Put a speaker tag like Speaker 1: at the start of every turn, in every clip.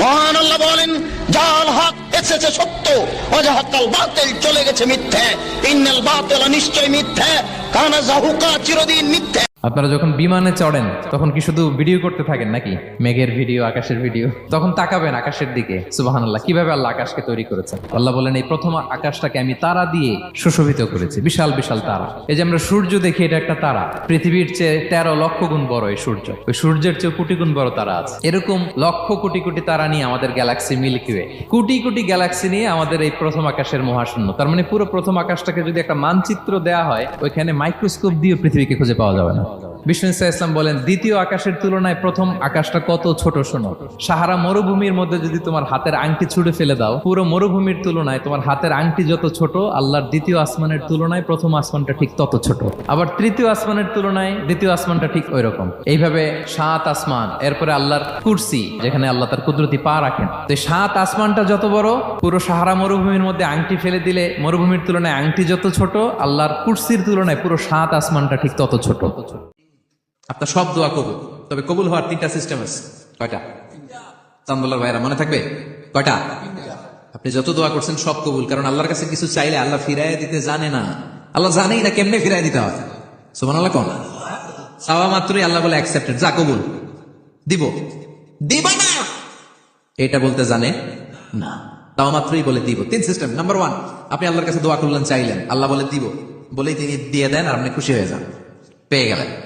Speaker 1: মহান আল্লাহ বলেন জাল হক এসেছে সত্য অজাহাকাল বাতিল চলে গেছে মিথ্যে, ইন্নাল বাতিল নিশ্চয় মিথ্যে, কানা জাহুকা চিরদিন মিথ্যে।
Speaker 2: আপনারা যখন বিমানে চড়েন, তখন কি শুধু ভিডিও করতে থাকেন নাকি? মেঘের ভিডিও আকাশের ভিডিও তখন তাকাবেন আকাশের দিকে। সুবাহান্লাহ কীভাবে আল্লাহ আকাশকে তৈরি করেছেন? আল্লাহ বলেন, এই প্রথম আকাশটাকে আমি তারা দিয়ে সুশোভিত করেছি। বিশাল বিশাল তারা। এই যে আমরা সূর্য দেখি, এটা একটা তারা। পৃথিবীর চেয়ে তেরো লক্ষ গুণ বড় এই সূর্য। ওই সূর্যের চেয়ে কোটি গুণ বড় তারা আছে। এরকম লক্ষ কোটি কোটি তারা নিয়ে আমাদের Galaxy milky way crore crore Galaxy নিয়ে আমাদের এই প্রথম আকাশের মহাশূন্য। তার মানে পুরো প্রথম আকাশটাকে যদি একটা মানচিত্র দেওয়া হয়, ওইখানে মাইক্রোস্কোপ দিয়ে পৃথিবীকে খুঁজে পাওয়া যাবে না। বিষ্ণু ইসা ইসলাম বলেন, দ্বিতীয় আকাশের তুলনায় প্রথম আকাশটা কত ছোট শোনো। সাহারা মরুভূমির মধ্যে যদি তোমার হাতের আংটি ছুড়ে ফেলে দাও, পুরো মরুভূমির তুলনায় তোমার হাতের আংটি যত ছোট, আল্লাহর দ্বিতীয় আসমানের তুলনায় প্রথম আসমানটা ঠিক তত ছোট। আবার তৃতীয় আসমানের তুলনায় দ্বিতীয় আসমানটা ঠিক ওই রকম এইভাবে সাত আসমান, এরপরে আল্লাহর কুরসি, যেখানে আল্লাহ তার কুদরতি পা রাখেন। তো সাত আসমানটা যত বড়, পুরো সাহারা মরুভূমির মধ্যে আংটি ফেলে দিলে মরুভূমির তুলনায় আংটি যত ছোট, আল্লাহর কুরসির তুলনায় পুরো সাত আসমানটা ঠিক তত ছোট। আপনার সব দোয়া কবুল। তবে কবুল হওয়ার তিনটা সিস্টেম আছে। কয়টা? চান্দুল্লার ভাইরা মনে থাকবে? কয়টা? আপনি যত দোয়া করছেন সব কবুল, কারণ আল্লাহর কাছে কিছু চাইলে আল্লাহ ফিরাই দিতে জানে না। আল্লাহ জানেই না কেমনে ফিরাই দিতে হয়। সুমান আল্লাহ কোন? চাওয়া মাত্রই আল্লাহ বলে অ্যাকসেপ্টেড যা কবুল। দিব। দিব না! এটা বলতে জানে না। তাও মাত্রই বলে দিব। তিন সিস্টেম নাম্বার ওয়ান আপনি আল্লাহর কাছে দোয়া করলেন, চাইলেন। আল্লাহ বলে দিব। বলেই তিনি দিয়ে দেন আর আপনি খুশি হয়ে যান। পেয়ে গেলেন।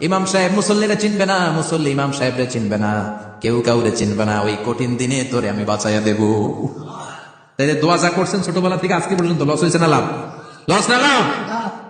Speaker 2: ইমাম সাহেব মুসল্লিরা চিনবে না, মুসল্লি ইমাম সাহেবরা চিনবে না। কেউ কাউরে চিনবে না, ওই কঠিন দিনে তোরে আমি বাঁচাইয়া দেবো। তাই দোয়া যা করছেন ছোটবেলা থেকে আজকে পর্যন্ত, লস হয়েছে না লাভ? লস না লাভ?